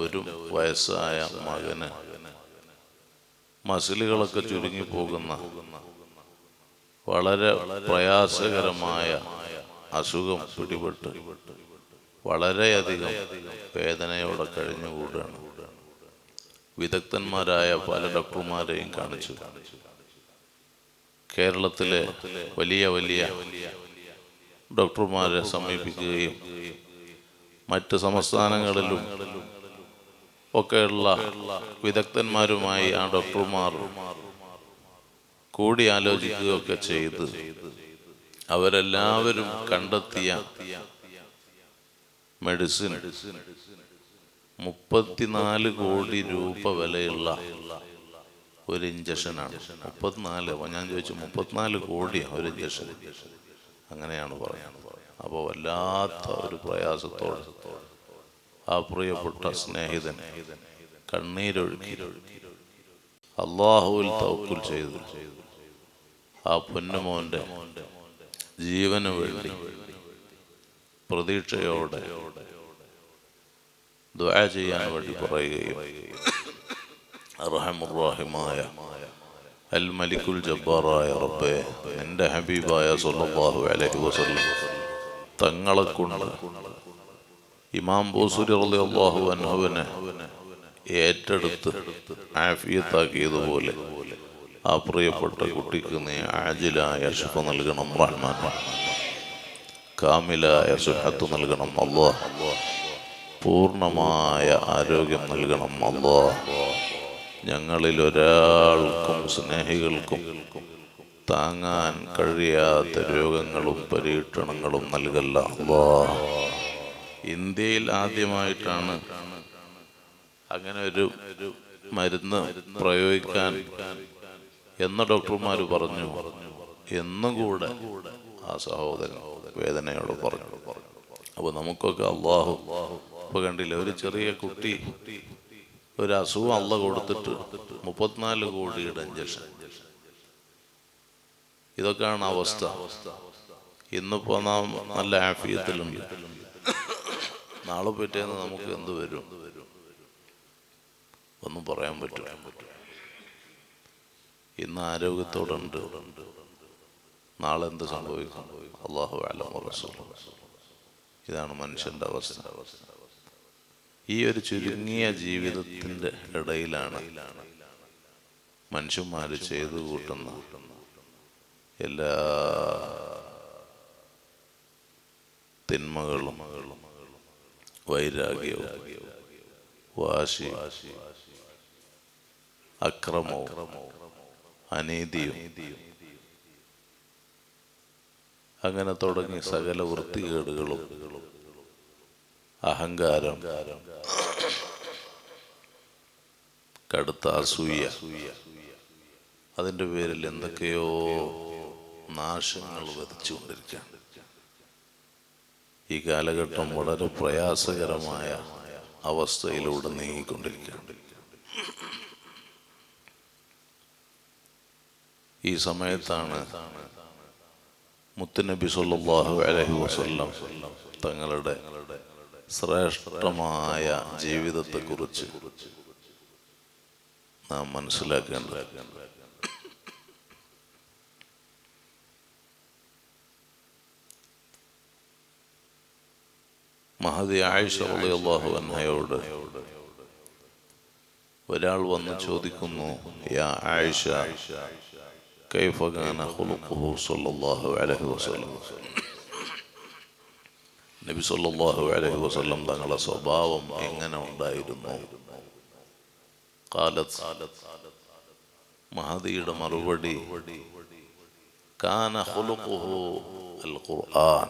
ഒരു വയസ്സായ മകന് മസിലുകളൊക്കെ ചുരുങ്ങി പോകുന്ന വളരെ പ്രയാസകരമായ അസുഖം പിടിപെട്ട് വളരെയധികം വേദനയോടെ കഴിഞ്ഞുകൂടാണ്. വിദഗ്ധന്മാരായ പല ഡോക്ടർമാരെയും കാണിച്ചു. കേരളത്തിലെ വലിയ വലിയ ഡോക്ടർമാരെ സമീപിക്കുകയും മറ്റ് സംസ്ഥാനങ്ങളിലും ഒക്കെയുള്ള വിദഗ്ധന്മാരുമായി ആ ഡോക്ടർമാർ കൂടി ആലോചിക്കുകയൊക്കെ ചെയ്ത് അവരെല്ലാവരും കണ്ടെത്തിയ മെഡിസിൻ മുപ്പത്തിനാല് കോടി രൂപ വിലയുള്ള ഒരു ഇഞ്ചക്ഷനാണ് മുപ്പത്തിനാല് ഞാൻ ചോദിച്ചു മുപ്പത്തിനാല് കോടിയാണ് ഒരു ഇഞ്ചക്ഷൻ അങ്ങനെയാണ് പറയുന്നത്. അപ്പോൾ വല്ലാത്ത ഒരു പ്രയാസത്തോടെ ആ പ്രിയപ്പെട്ട സ്നേഹിതൻ കണ്ണീരൊഴുക്കി. അള്ളാഹുവിൽ തവക്കുൽ ചെയ്തു. ആ പൊന്നുമോന്റെ ജീവന് വേണ്ടി പ്രതീക്ഷയോടെ ദ്വാ ചെയ്യാൻ വേണ്ടി പറയുകയും റഹമുറാഹിമായ അൽ മലിക്കുൽ ജബ്ബാറായ റബ്ബെ എന്റെ ഹബീബായ സല്ലല്ലാഹു അലൈഹി വസല്ലം തങ്ങളെ കൊണ്ട് ഇമാം ബൂസുരി റളിയല്ലാഹു അൻഹുവിനെ ഏറ്റെടുത്ത് ആഫിയത്താക്കിയതുപോലെ ആ പ്രിയപ്പെട്ട കുട്ടിക്ക് നീ ആജിലായ ശുഭ നൽകണം റഹ്മാൻ. കാമിലായ സുഹത്ത് നൽകണം അല്ലാഹ് പൂർണമായ ആരോഗ്യം നൽകണം അല്ലാഹ് ഞങ്ങളിൽ ഒരാൾക്കും സ്നേഹികൾക്കും താങ്ങാൻ കഴിയാത്ത രോഗങ്ങളും പരീക്ഷണങ്ങളും നൽകല്ല അല്ലാ ഇന്ത്യയിൽ ആദ്യമായിട്ടാണ് അങ്ങനെ ഒരു മരുന്ന് പ്രയോഗിക്കാൻ എന്ന് ഡോക്ടർമാർ പറഞ്ഞു. എന്നും കൂടെ ആ സഹോദരൻ വേദനയോട് പറഞ്ഞു. അപ്പൊ നമുക്കൊക്കെ അള്ളാഹു ഇപ്പൊ കണ്ടില്ല ഒരു ചെറിയ കുട്ടി ഒരു അസുഖം അള്ള കൊടുത്തിട്ട് മുപ്പത്തിനാല് കോടിയുടെ ഇഞ്ചക്ഷൻ ഇതൊക്കെയാണ് അവസ്ഥ. ഇന്നിപ്പോ നാം നല്ല ആഫിയത്തിലുണ്ട് നാളെ പറ്റിയെന്ന് നമുക്ക് എന്ത് വരും? ഒന്നും പറയാൻ പറ്റും ഇന്ന് ആരോഗ്യത്തോടുണ്ട്. നാളെ എന്ത് സംഭവിക്കും? അള്ളാഹു ഇതാണ് മനുഷ്യന്റെ അവസ്ഥ. ഈ ഒരു ചുരുങ്ങിയ ജീവിതത്തിന്റെ ഇടയിലാണ് മനുഷ്യന്മാര് ചെയ്തു കൂട്ടുന്ന എല്ലാ തിന്മകളും വൈരാഗ്യവും വാശി അക്രമവും അനീതിയും. അങ്ങനെ തുടങ്ങി സകല വൃത്തികേടുകളും അഹങ്കാരം കടുത്ത അസൂയ. അതിന്റെ പേരിൽ എന്തൊക്കെയോ നാശങ്ങൾ വധിച്ചുകൊണ്ടിരിക്കുകയാണ്. ഈ കാലഘട്ടം വളരെ പ്രയാസകരമായ അവസ്ഥയിലൂടെ നീങ്ങിക്കൊണ്ടിരിക്കുകയാണ്. ഈ സമയത്താണ് മുത്തുനബി സല്ലല്ലാഹു അലൈഹി വസല്ലം തങ്ങളുടെ ശ്രേഷ്ഠമായ ജീവിതത്തെക്കുറിച്ച് നാം മനസ്സിലാക്കേണ്ടത്. മഹദി ആയിഷ റളിയല്ലാഹു അൻഹയോട് ഒരാൾ വന്ന് ചോദിക്കുന്നു യാ ആയിഷ കൈഫഗാന സല്ലല്ലാഹു അലൈഹി വസല്ലം? നബി സല്ലല്ലാഹു അലൈഹി വസല്ലം തങ്ങളുടെ സ്വഭാവം എങ്ങനെ ഉണ്ടായിരുന്നു? കാലത്ത് മഹദിയുടെ മറുപടി കാന ഖുലുഖുഹു അൽ ഖുർആൻ.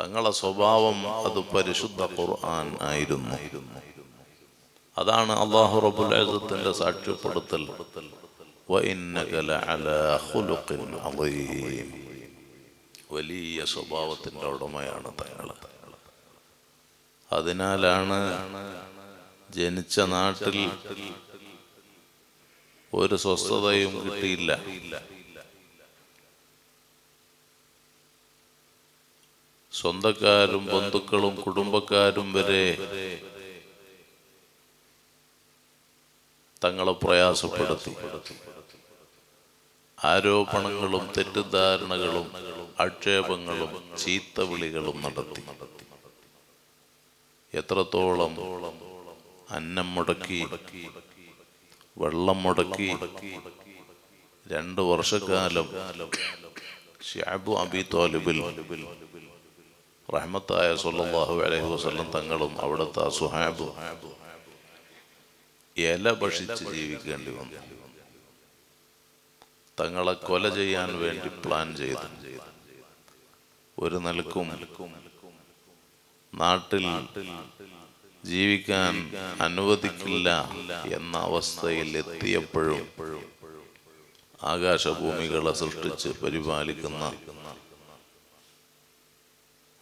തങ്ങളെ സ്വഭാവം അത് പരിശുദ്ധ ഖുർആൻ ആയിരുന്നു. അതാണ് അള്ളാഹു റബുൽ അസത്തിന്റെ സാക്ഷ്യപ്പെടുത്തൽ. വലിയ സ്വഭാവത്തിന്റെ ഉടമയാണ് തങ്ങൾ അതിനാലാണ് ജനിച്ച നാട്ടിൽ ഒരു സ്വസ്ഥതയും കിട്ടിയില്ല. സ്വന്തക്കാരും ബന്ധുക്കളും കുടുംബക്കാരും വരെ തങ്ങളെ പ്രയാസപ്പെടുത്തി. ആരോപണങ്ങളും തെറ്റിദ്ധാരണകളും ആക്ഷേപങ്ങളും ചീത്ത വിളികളും നടത്തി. എത്രത്തോളം അന്നം മുടക്കി വെള്ളം മുടക്കി രണ്ട് വർഷക്കാലം ഷാബു അബി തോലിബിൽ റഹ്മത്തായ സല്ലല്ലാഹു അലൈഹി വസ്ലം തങ്ങളും അവിടുത്തെ സുഹാബും ഇല ഭക്ഷിച്ച് ജീവിക്കേണ്ടി വന്നു. തങ്ങളെ കൊല ചെയ്യാൻ വേണ്ടി പ്ലാൻ ചെയ്തു. ഒരു നിലക്കും നാട്ടിൽ ജീവിക്കാൻ അനുവദിക്കില്ല എന്ന അവസ്ഥയിൽ എത്തിയപ്പോഴും ആകാശഭൂമികളെ സൃഷ്ടിച്ച് പരിപാലിക്കുന്ന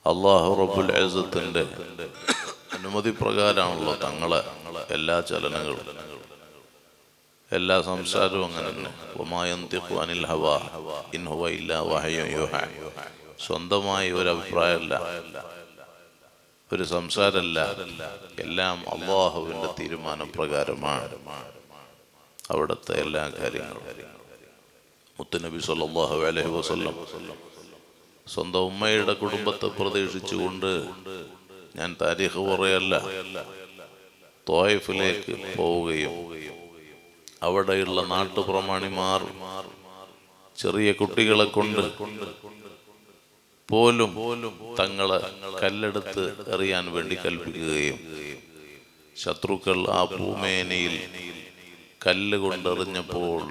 അള്ളാഹു റബ്ബുൽ ഏസത്തിന്റെ അനുമതി പ്രകാരമാണല്ലോ തങ്ങളെ എല്ലാ ചലനങ്ങളും. എല്ലാ സംസാരവും അങ്ങനെ തന്നെ. ഒമായന്തിഖു അനിൽ ഹവ ഇൻ ഹുവ ഇല്ലാ വഹയോ യുഹ. സ്വന്തമായി ഒരു അഭിപ്രായമല്ല. ഒരു സംസാരമല്ല. എല്ലാം അള്ളാഹുവിന്റെ തീരുമാനപ്രകാരമാണ് അവിടുത്തെ എല്ലാ കാര്യങ്ങളും. മുത്തുനബി സല്ലാഹു അലൈഹി വസല്ലം സ്വന്തം ഉമ്മയുടെ കുടുംബത്തെ പ്രതീക്ഷിച്ചുകൊണ്ട് ഞാൻ താരീഖ് പറയല്ല തോയഫിലേക്ക് പോവുകയും അവിടെയുള്ള നാട്ടുപ്രമാണിമാർ ചെറിയ കുട്ടികളെ കൊണ്ട് പോലും തങ്ങളെ കല്ലെടുത്ത് എറിയാൻ വേണ്ടി കൽപ്പിക്കുകയും ശത്രുക്കൾ ആ ഭൂമേനയിൽ കല്ല് കൊണ്ടെറിഞ്ഞപ്പോൾ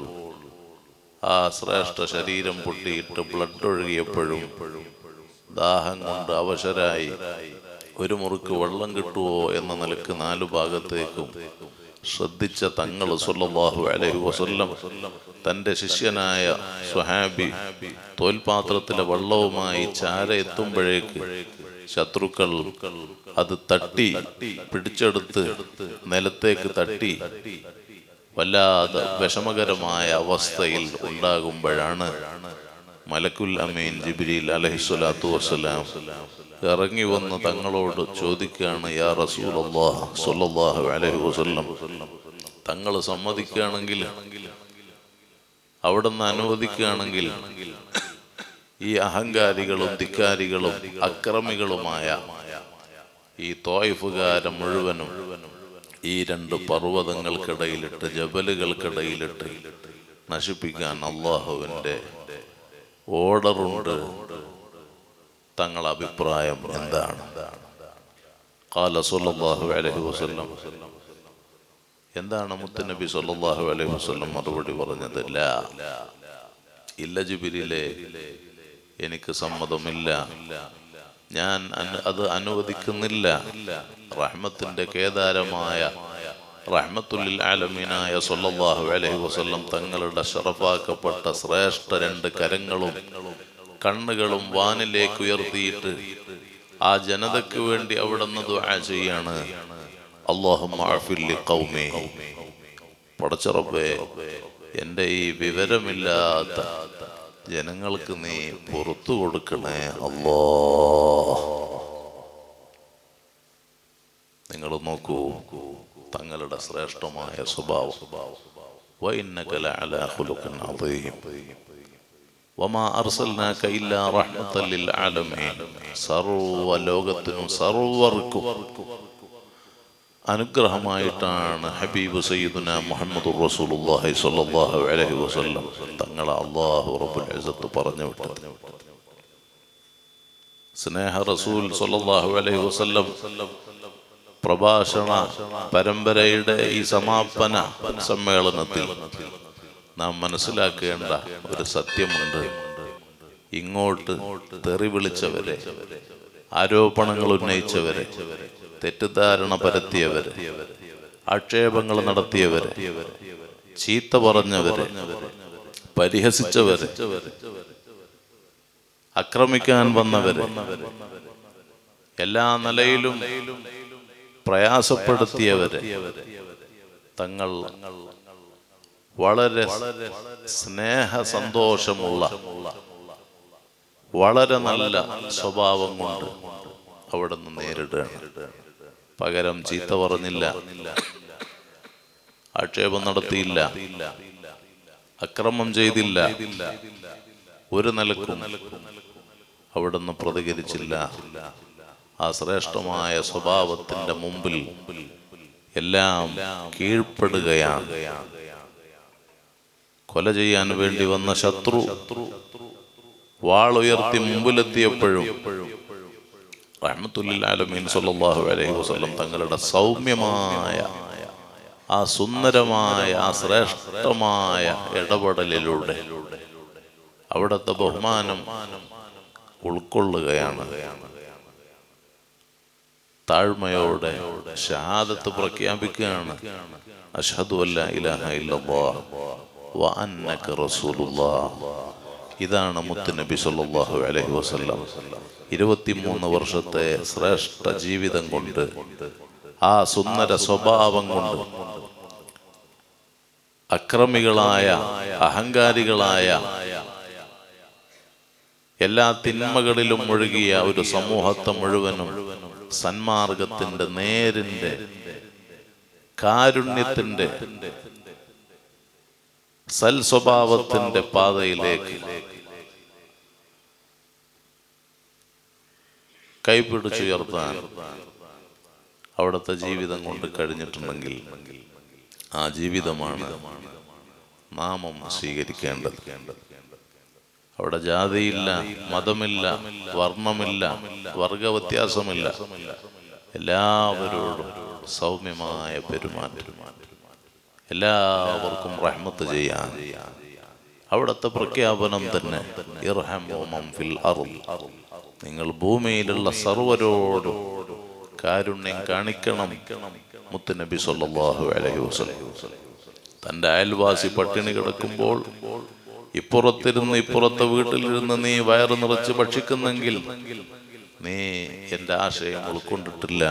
ആ ശ്രേഷ്ഠ ശരീരം പൊട്ടിയിട്ട് ബ്ലഡ് ഒഴുകിയപ്പോഴും ദാഹം കൊണ്ട് അവശരായി. ഒരു മുറുക്ക് വെള്ളം കിട്ടുമോ എന്ന നിലയ്ക്ക് നാലു ഭാഗത്തേക്കും ശ്രദ്ധിച്ച തങ്ങൾ സുല്ലാഹു അലൈഹി വസല്ലം തന്റെ ശിഷ്യനായ സുഹാബി തോൽപാത്രത്തിലെ വെള്ളവുമായി ചാര എത്തുമ്പോഴേക്ക് ശത്രുക്കൾ അത് തട്ടി പിടിച്ചെടുത്ത് നിലത്തേക്ക് തട്ടി വല്ലാതെ വിഷമകരമായ അവസ്ഥയിൽ ഉണ്ടാകുമ്പോഴാണ് മലക്കുൽ അമീൻ ജിബ്രീൽ അലഹിസ്വലാത്തു വസ്സലാം ഇറങ്ങി വന്ന് തങ്ങളോട് ചോദിക്കുകയാണ് യാ റസൂൽ സ്വല്ലല്ലാഹു അലൈഹി വസല്ലം തങ്ങൾ സമ്മതിക്കുകയാണെങ്കിൽ അവിടെ നിന്ന് അനുവദിക്കുകയാണെങ്കിൽ ഈ അഹങ്കാരികളും ധിക്കാരികളും അക്രമികളുമായ ഈ തോയ്ഫുകാരം മുഴുവനും ഈ രണ്ട് പർവതങ്ങൾക്കിടയിലിട്ട് ജബലുകൾക്കിടയിലിട്ട് നശിപ്പിക്കാൻ അള്ളാഹുവിന്റെ ഓർഡറുണ്ട്. തങ്ങൾ അഭിപ്രായം എന്താണ്? എന്താണ് മുത്തനബി സല്ലല്ലാഹു അലൈഹി വസ്ലം മറുപടി പറഞ്ഞത്? ഇല്ല ജിബിരിലെ എനിക്ക് സമ്മതമില്ല. ഞാൻ അത് അനുവദിക്കുന്നില്ല. റഹ്മത്തിന്റെ കേദാരമായ റഹ്മത്തുല്ലിൽ ആലമീനായ സൊല്ലാഹു അലൈഹി വസ്ല്ലം തങ്ങളുടെ ഷറഫാക്കപ്പെട്ട ശ്രേഷ്ഠ രണ്ട് കരങ്ങളും കണ്ണുകളും വാനിലേക്ക് ഉയർത്തിയിട്ട് ആ ജനതയ്ക്ക് വേണ്ടി അവിടെ ദുആ ചെയ്യാണ്. അള്ളാഹുമ്മി പടച്ചറബേ എന്റെ ഈ വിവരമില്ലാത്ത ജനങ്ങൾക്ക് നീ പുറത്തു കൊടുക്കണേ അല്ലോ നിങ്ങൾ നോക്കൂ തങ്ങളുടെ ശ്രേഷ്ഠമായ സ്വഭാവം. സർവ ലോകത്തിനും സർവർക്കും അനുഗ്രഹമായിട്ടാണ് ഹബീബ് സയ്യിദുന മുഹമ്മദ് റസൂലുള്ളാഹി സ്വല്ലല്ലാഹു അലൈഹി വസല്ലം തങ്ങളെ അല്ലാഹു റബ്ബുൽ ഇസ്സത്ത് പറഞ്ഞു വിട്ടത്. സ്നേഹ റസൂൽ സ്വല്ലല്ലാഹു അലൈഹി വസല്ലം പ്രഭാഷണ പരമ്പരയുടെ ഈ സമാപന സമ്മേളനത്തിൽ നാം മനസ്സിലാക്കേണ്ട ഒരു സത്യമുണ്ട്. ഇങ്ങോട്ട് തെറി വിളിച്ചവരെ ആരോപണങ്ങൾ ഉന്നയിച്ചവരെ തെറ്റിദ്ധാരണ പരത്തിയവരെ ആക്ഷേപങ്ങൾ നടത്തിയവരെ ചീത്ത പറഞ്ഞവരെ പരിഹസിച്ചവരെ ആക്രമിക്കാൻ വന്നവരെ എല്ലാ നിലയിലും പ്രയാസപ്പെടുത്തിയവരെ തങ്ങൾ വളരെ സ്നേഹ സന്തോഷമുള്ള വളരെ നല്ല സ്വഭാവം കൊണ്ട് അവിടെ നിന്ന് നേരിടുകയാണ്. പകരം ചീത്ത പറഞ്ഞില്ല ആക്ഷേപം നടത്തിയില്ല അക്രമം ചെയ്തില്ല ഒരു നിലക്കും അവിടുന്ന് പ്രതികരിച്ചില്ല. ആ ശ്രേഷ്ഠമായ സ്വഭാവത്തിന്റെ മുമ്പിൽ എല്ലാം കീഴ്പ്പെടുകയാണ്. കൊല ചെയ്യാൻ വേണ്ടി വന്ന ശത്രു വാളുയർത്തി മുമ്പിലെത്തിയപ്പോഴും റഹ്മത്തുല്ലാലമീൻ അലൈഹി തങ്ങളുടെ സൗമ്യമായ ആ സുന്ദരമായ ആ ശ്രേഷ്ഠമായ ഇടപെടലിലൂടെ അവിടുത്തെ ബഹുമാനം ഉൾക്കൊള്ളുകയാണ്. താഴ്മയോടെ ഷഹാദത്ത് പ്രഖ്യാപിക്കുകയാണ്. അഷ്ഹദു അല്ല ഇലാഹ ഇല്ലല്ലാഹ് റസൂലുള്ളാഹ് ഇതാണ് മുത്തുനബി സല്ലല്ലാഹു അലൈഹി വസല്ലം. ഇരുപത്തിമൂന്ന് വർഷത്തെ ശ്രേഷ്ഠ ജീവിതം കൊണ്ട് ആ സുന്ദര സ്വഭാവം കൊണ്ട് അക്രമികളായ അഹങ്കാരികളായ എല്ലാ തിന്മകളിലും ഒഴുകിയ ഒരു സമൂഹത്തെ മുഴുവനും സന്മാർഗത്തിന്റെ നേരിന്റെ കാരുണ്യത്തിന്റെ സൽ സ്വഭാവത്തിന്റെ പാതയിലേക്ക് കൈപിടിച്ചുയർത്താൻ അവിടുത്തെ ജീവിതം കൊണ്ട് കഴിഞ്ഞിട്ടുണ്ടെങ്കിൽ ആ ജീവിതമാണ് നാമം സ്വീകരിക്കേണ്ടത്. അവിടെ ജാതിയില്ല മതമില്ല വർണമില്ല വർഗവ്യത്യാസമില്ല. എല്ലാവരോടും സൗമ്യമായ പെരുമാറ്റം. എല്ലാവർക്കും റഹ്മത്ത് ചെയ്യാൻ. അവിടുത്തെ പ്രഖ്യാപനം തന്നെ. നിങ്ങൾ ഭൂമിയിലുള്ള സർവരോടും കാരുണ്യം കാണിക്കണം മുത്തുനബി സല്ലല്ലാഹു അലൈഹി വസല്ലം. തന്റെ അയൽവാസി പട്ടിണി കിടക്കുമ്പോൾ ഇപ്പുറത്തിരുന്ന് ഇപ്പുറത്തെ വീട്ടിലിരുന്ന് നീ വയറ് നിറച്ച് ഭക്ഷിക്കുന്നെങ്കിൽ നീ എന്റെ ആശയം ഉൾക്കൊണ്ടിട്ടില്ല.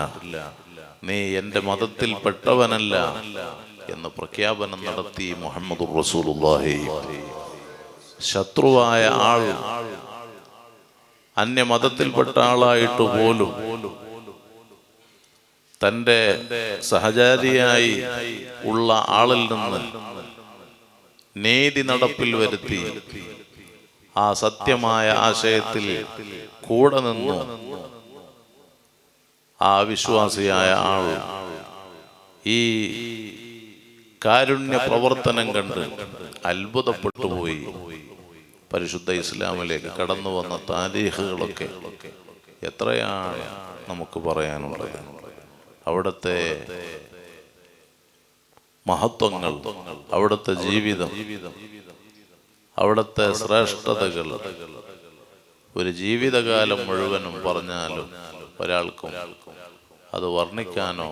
നീ എന്റെ മതത്തിൽ പെട്ടവനല്ല എന്ന് പ്രഖ്യാപനം നടത്തി മുഹമ്മദ് റസൂലുള്ളാഹി. ശത്രുവായ ആൾ അന്യമതത്തിൽപ്പെട്ട ആളായിട്ട് പോലും തന്റെ സഹചാരിയായി ഉള്ള ആളിൽ നിന്ന് നീതി നടപ്പിൽ വരുത്തി. ആ സത്യമായ ആശയത്തിൽ കൂടെ നിന്നു. ആ വിശ്വാസിയായ ആൾ ഈ കാരുണ്യ പ്രവർത്തനം കണ്ട് അത്ഭുതപ്പെട്ടു പോയി. പരിശുദ്ധ ഇസ്ലാമിലേക്ക് കടന്നു വന്ന താരീഖുകളൊക്കെ എത്രയാണ് നമുക്ക് പറയാനുള്ളത്? അവിടുത്തെ മഹത്വങ്ങൾ അവിടുത്തെ ജീവിതം അവിടുത്തെ ശ്രേഷ്ഠതകൾ ഒരു ജീവിതകാലം മുഴുവനും പറഞ്ഞാലും ഒരാൾക്കും അത് വർണിക്കാനോ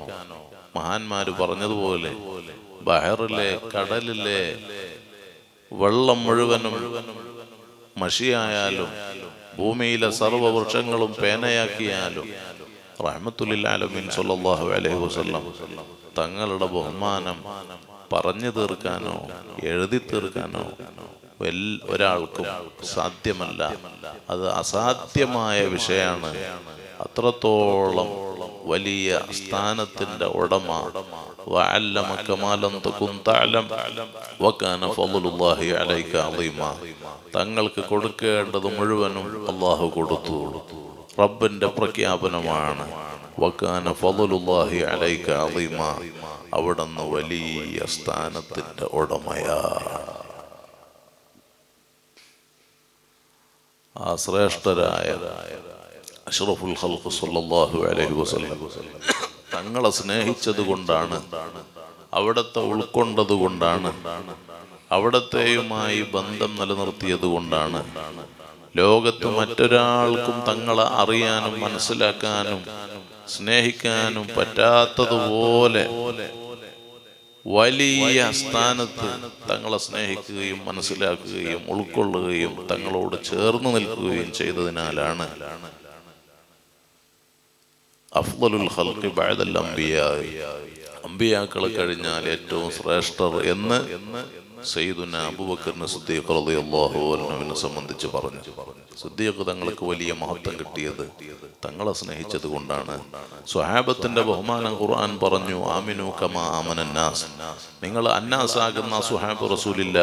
മഹാന്മാര് പറഞ്ഞതുപോലെ ബഹറിലെ കടലിലെ വെള്ളം മുഴുവനും മഷിയായാലും ഭൂമിയിലെ സർവവൃക്ഷങ്ങളും പേനയാക്കിയാലും റഹ്മത്തുല്ലാലുമിൻ അലൈഹി തങ്ങളുടെ ബഹുമാനം പറഞ്ഞു തീർക്കാനോ എഴുതി തീർക്കാനോ ഒരാൾക്കും സാധ്യമല്ല. അത് അസാധ്യമായ വിഷയമാണ്. അത്രത്തോളം വലിയ സ്ഥാനത്തിന്റെ ഉടമ. തങ്ങൾക്ക് കൊടുക്കേണ്ടത് മുഴുവനും അള്ളാഹു കൊടുത്തു കൊടുത്തു. റബ്ബിന്റെ പ്രഖ്യാപനമാണ്. വക്കാന ഫലുല്ലാഹി അലൈക അളീമ അവിടുന്ന് വലിയ സ്ഥാനത്തിന്റെ ഉടമയാ. ആ ശ്രേഷ്ഠരായ അഷ്റഫുൽ ഖൽഖ് സല്ലല്ലാഹു അലൈഹി വസല്ലം തങ്ങളെ സ്നേഹിച്ചത് കൊണ്ടാണ് അവിടത്തെ ഉൾക്കൊണ്ടത് കൊണ്ടാണ് അവിടത്തെയുമായി ബന്ധം നിലനിർത്തിയത് കൊണ്ടാണ് ലോകത്ത് മറ്റൊരാൾക്കും തങ്ങളെ അറിയാനും മനസ്സിലാക്കാനും സ്നേഹിക്കാനും പറ്റാത്തതുപോലെ വലിയ സ്ഥാനത്ത് തങ്ങളെ സ്നേഹിക്കുകയും മനസ്സിലാക്കുകയും ഉൾക്കൊള്ളുകയും തങ്ങളോട് ചേർന്ന് നിൽക്കുകയും ചെയ്തതിനാലാണ് അഫ്ദലുൽ ഹൽക്കി ബഅദൽ അമ്പിയ അമ്പിയാക്കളെ കഴിഞ്ഞാൽ ഏറ്റവും ശ്രേഷ്ഠർ എന്ന് സയ്യിദുന അബൂബക്കറിന് സിദ്ദീഖ് അൻഹുവിനെ സംബന്ധിച്ച് പറഞ്ഞു. സിദ്ദീഖ് തങ്ങൾക്ക് വലിയ മഹത്വം കിട്ടിയത് തങ്ങളെ സ്നേഹിച്ചതുകൊണ്ടാണ് സ്വഹാബത്തിന്റെ ബഹുമാനം ഖുർആൻ പറഞ്ഞു ആമിനു കമാ ആമനന്നാസ് നിങ്ങൾ അന്നാസ് ആകുന്ന സുഹാബ് റസൂലില്ല.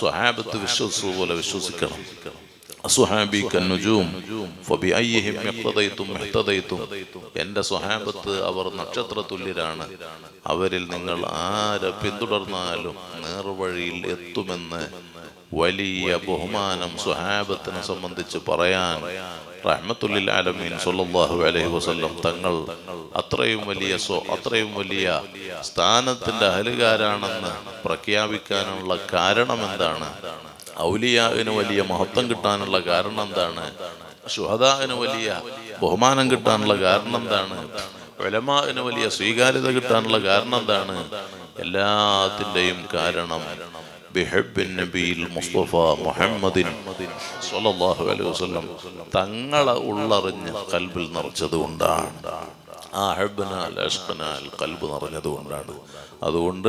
സ്വഹാബത്ത് വിശ്വസിച്ചു പോലെ വിശ്വസിക്കണം. അസുഹാബി കന്നുജൂം. ഫബിഅയ്യിഹിം ഇഖ്തദൈതും ഇഹ്തദൈതും. എന്റെ സ്വഹാബത്ത് അവർ നക്ഷത്ര തുല്യരാണ് അവരിൽ നിങ്ങൾ ആരെ പിന്തുടർന്നാലും നേർവഴിയിൽ എത്തുമെന്ന് വലിയ ബഹുമാനം സ്വഹാബത്തിനെ സംബന്ധിച്ച് പറയാൻ റഹ്മത്തുല്ലിൽ ആലമീൻ സല്ലല്ലാഹു അലൈഹി വസല്ലം തങ്ങൾ അത്രയും വലിയ സ്വ അത്രയും വലിയ സ്ഥാനത്തിന്റെ അഹലുകാരാണെന്ന് പ്രഖ്യാപിക്കാനുള്ള കാരണം എന്താണ് ഔലിയാവിന് വലിയ മഹത്വം കിട്ടാനുള്ള കാരണം എന്താണ്? ഷുഹദാവിന് വലിയ ബഹുമാനം കിട്ടാനുള്ള കാരണം എന്താണ്? വിലമാവിന് വലിയ സ്വീകാര്യത കിട്ടാനുള്ള കാരണം എന്താണ്? എല്ലാത്തിന്റെയും കാരണം മുസ്തഫ മുഹമ്മദിൻ തങ്ങളെ ഉള്ളറിഞ്ഞ് കൽബിൽ നിറച്ചത് കൊണ്ടാണ്. ആ ഹബ്ബനാൽ അഷ്കനാൽ കൽബ് നിറഞ്ഞതുകൊണ്ടാണ് അതുകൊണ്ട്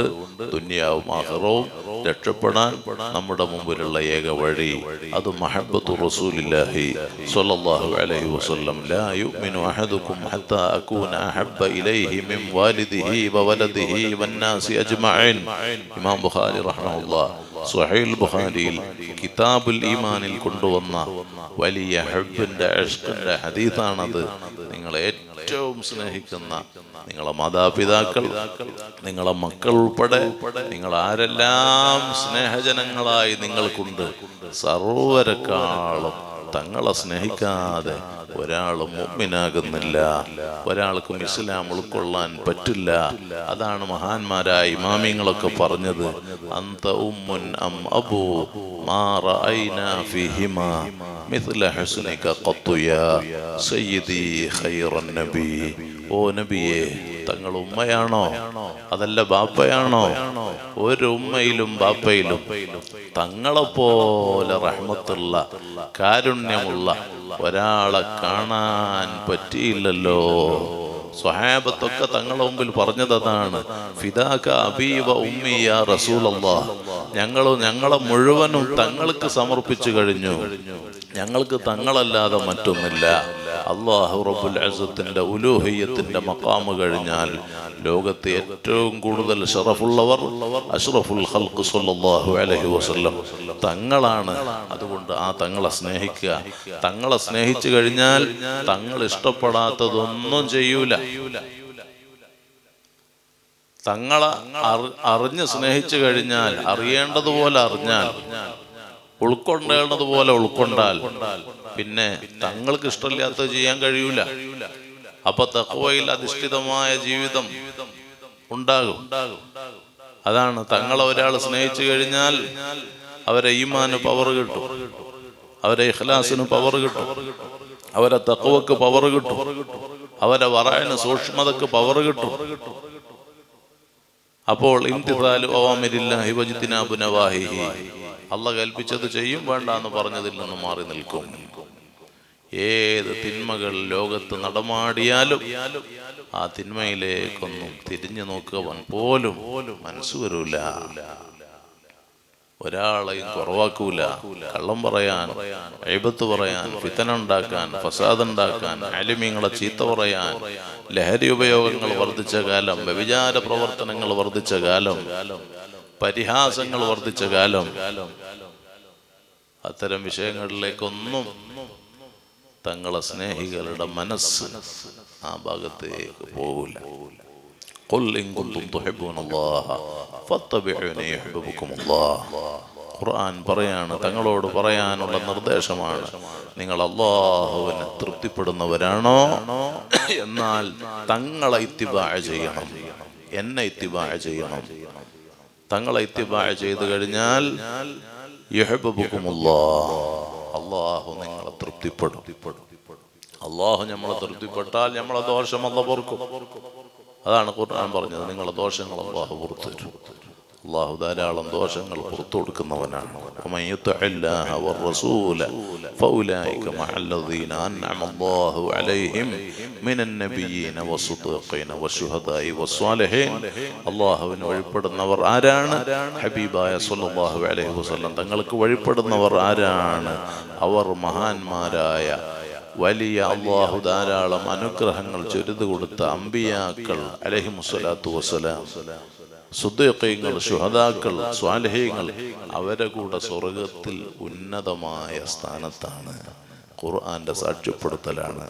ദുന്യാവും അഹറവും രക്ഷപ്പെടാൻ നമ്മുടെ മുമ്പിലുള്ള ഏക വഴി അത് മഹബത്തു റസൂലില്ലാഹി സ്വല്ലല്ലാഹു അലൈഹി വസല്ലം. ലാ യുഅ്മിനു അഹദുക്കും ഹത്താ അകൂന അഹബ്ബ ഇലൈഹി മിൻ വാലിദിഹി വവലദിഹി വന്നാസി അജ്മഈൻ. ഇമാം ബുഖാരി റഹ്മഹുല്ലാഹ് സുഹൈൽ ബുഖാരിയിൽ കിതാബുൽ ഈമാനിൽ കൊണ്ടുവന്ന വലിയ ഹബ്ബിന്റെ അഷ്കിന്റെ ഹദീസാണത്. നിങ്ങൾ ഏറ്റവും സ്നേഹിക്കുന്ന നിങ്ങളെ മാതാപിതാക്കൾ നിങ്ങളെ മക്കൾ ഉൾപ്പെടെ നിങ്ങൾ ആരെല്ലാം സ്നേഹജനങ്ങളായി നിങ്ങൾക്കുണ്ട്. സർവരെക്കാളും തങ്ങളെ സ്നേഹിക്കാതെ ഒരാളും മുഗ്മിനാകുന്നില്ല ഒരാൾക്കും ഇസ്ലാം ഉൾക്കൊള്ളാൻ പറ്റില്ല. അതാണ് മഹാന്മാരായ ഇമാമിങ്ങളൊക്കെ പറഞ്ഞത്. അന്ത ഉമ്മുൻ അം അബു ഖൈറൻ നബി. ഓ നബിയെ തങ്ങൾ ഉമ്മയാണോ? അതല്ല ബാപ്പയാണോ? ഒരു ഉമ്മയിലും ബാപ്പയിലും തങ്ങളെപ്പോലെ റഹ്മത്തുള്ള കാരുണ്യമുള്ള ഒരാളെ കാണാൻ പറ്റിയില്ലല്ലോ. സ്വഹാബത്തൊക്കെ തങ്ങളുടെ മുമ്പിൽ പറഞ്ഞത് അതാണ് ഫിദാക അബീവ ഉമ്മിയ റസൂലല്ലാ. ഞങ്ങളും ഞങ്ങളെ മുഴുവനും തങ്ങൾക്ക് സമർപ്പിച്ചു കഴിഞ്ഞു. ഞങ്ങൾക്ക് തങ്ങളല്ലാതെ മറ്റൊന്നില്ല അള്ളാഹു റബുൽ അസത്തിന്റെ ഉലൂഹയ്യത്തിന്റെ മക്കാമ് കഴിഞ്ഞാൽ ലോകത്തെ ഏറ്റവും കൂടുതൽ ഷറഫുള്ളവർ അഷ്റഫുൽ ഹൽക്ക് സല്ലാഹു അലഹി വസ്ല്ലം. തങ്ങളാണ് അതുകൊണ്ട് ആ തങ്ങളെ സ്നേഹിക്കുക. തങ്ങളെ സ്നേഹിച്ചു കഴിഞ്ഞാൽ തങ്ങൾ ഇഷ്ടപ്പെടാത്തതൊന്നും ചെയ്യൂല. തങ്ങളെ അറി- അറിഞ്ഞ് സ്നേഹിച്ചു കഴിഞ്ഞാൽ അറിയേണ്ടതുപോലെ അറിഞ്ഞാൽ ഉൾക്കൊണ്ടേണ്ടതുപോലെ ഉൾക്കൊണ്ടാൽ പിന്നെ തങ്ങൾക്ക് ഇഷ്ടമില്ലാത്ത ചെയ്യാൻ കഴിയൂല. അപ്പൊ തക്കവയിൽ അധിഷ്ഠിതമായ ജീവിതം ഉണ്ടാകും. അതാണ് തങ്ങളെ ഒരാൾ സ്നേഹിച്ചു കഴിഞ്ഞാൽ അവരെ ഈമാന് പവർ കിട്ടും. അവരെ ഇഖ്ലാസിന് പവർ കിട്ടും. അവരെ തക്കവക്ക് പവർ കിട്ടും. അവരെ വറായന് സൂക്ഷ്മതക്ക് പവർ കിട്ടും. അപ്പോൾ ഇംതിസാലു അവാമിരില്ലാഹി വജ്തിനാബു നവാഹിഹി. അല്ല കൽപ്പിച്ചത് ചെയ്യും വേണ്ട എന്ന് പറഞ്ഞതിൽ നിന്ന് മാറി നിൽക്കും. ഏത് തിന്മകൾ ലോകത്ത് നടമാടിയാലും ആ തിന്മയിലേക്കൊന്നും തിരിഞ്ഞു നോക്കുവാൻ പോലും മനസ്സ് വരൂല. ഒരാളെയും കുറവാക്കൂല. കള്ളം പറയാൻ എഴുപത്ത് പറയാൻ ഫിത്തന ഉണ്ടാക്കാൻ ഫസാദ് ഉണ്ടാക്കാൻ അലിമീങ്ങളെ ചീത്ത പറയാൻ ലഹരി ഉപയോഗങ്ങൾ വർദ്ധിച്ച കാലം വ്യഭിചാര പ്രവർത്തനങ്ങൾ വർദ്ധിച്ച കാലം പരിഹാസങ്ങൾ വർദ്ധിച്ച കാലം അത്തരം വിഷയങ്ങളിലേക്കൊന്നും തങ്ങളെ സ്നേഹികളുടെ മനസ്സ് ആ ഭാഗത്തേക്ക് പോകില്ല ഖുർആൻ പറയാണ് തങ്ങളോട് പറയാനുള്ള നിർദ്ദേശമാണ് നിങ്ങൾ അള്ളാഹുവിനെ തൃപ്തിപ്പെടുന്നവരാണോ? എന്നാൽ തങ്ങളെ ഇത്തിബാഴ ചെയ്യണം എന്നെ ഇത്തിബാഴ ചെയ്യണം. തങ്ങളെ ഇത്തിബായ ചെയ്തു കഴിഞ്ഞാൽ അള്ളാഹു നിങ്ങളെ തൃപ്തിപ്പെടും. അള്ളാഹു നമ്മളെ തൃപ്തിപ്പെട്ടാൽ നമ്മളെ ദോഷം അല്ല പൊറുക്കും. അതാണ് ഖുർആൻ പറഞ്ഞത്. നിങ്ങളെ ദോഷങ്ങൾ അള്ളാഹു പുറത്തു അള്ളാഹു ധാരാളം ദോഷങ്ങൾ പുറത്തു കൊടുക്കുന്നവനാണ് അള്ളാഹുവിന് വഴിപ്പെടുന്നവർ ആരാണ്? ഹബീബായ സല്ലാഹു അലൈഹി വസ്ലം തങ്ങൾക്ക് വഴിപ്പെടുന്നവർ ആരാണ്? അവർ മഹാന്മാരായ വലിയ അള്ളാഹു ധാരാളം അനുഗ്രഹങ്ങൾ ചൊരിതു കൊടുത്ത അമ്പിയാക്കൾ അലഹിമുസലാത്തു വസ്സലാം. സുദ്ദീഖീങ്ങൾ ശുഹദാക്കൾ സ്വാലഹീങ്ങൾ അവരെ കൂടെ സ്വർഗത്തിൽ ഉന്നതമായ സ്ഥാനത്താണ് ഖുർആന്റെ സാക്ഷ്യപ്പെടുത്തലാണ്.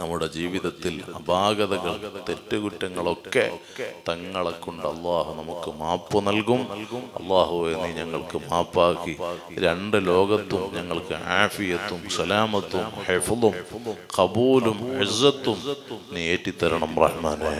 നമ്മുടെ ജീവിതത്തിൽ അപാകതകൾ തെറ്റുകുറ്റങ്ങളൊക്കെ തങ്ങളെ കൊണ്ട് അള്ളാഹു നമുക്ക് മാപ്പ് നൽകും. അള്ളാഹുവെ നീ ഞങ്ങൾക്ക് മാപ്പാക്കി. രണ്ട് ലോകത്തും ഞങ്ങൾക്ക് ആഫിയത്തും സലാമത്തും ഹെഫുലും കബൂലും ഹെസത്തും നീ ഏറ്റിത്തരണം റഹ്മാനെ.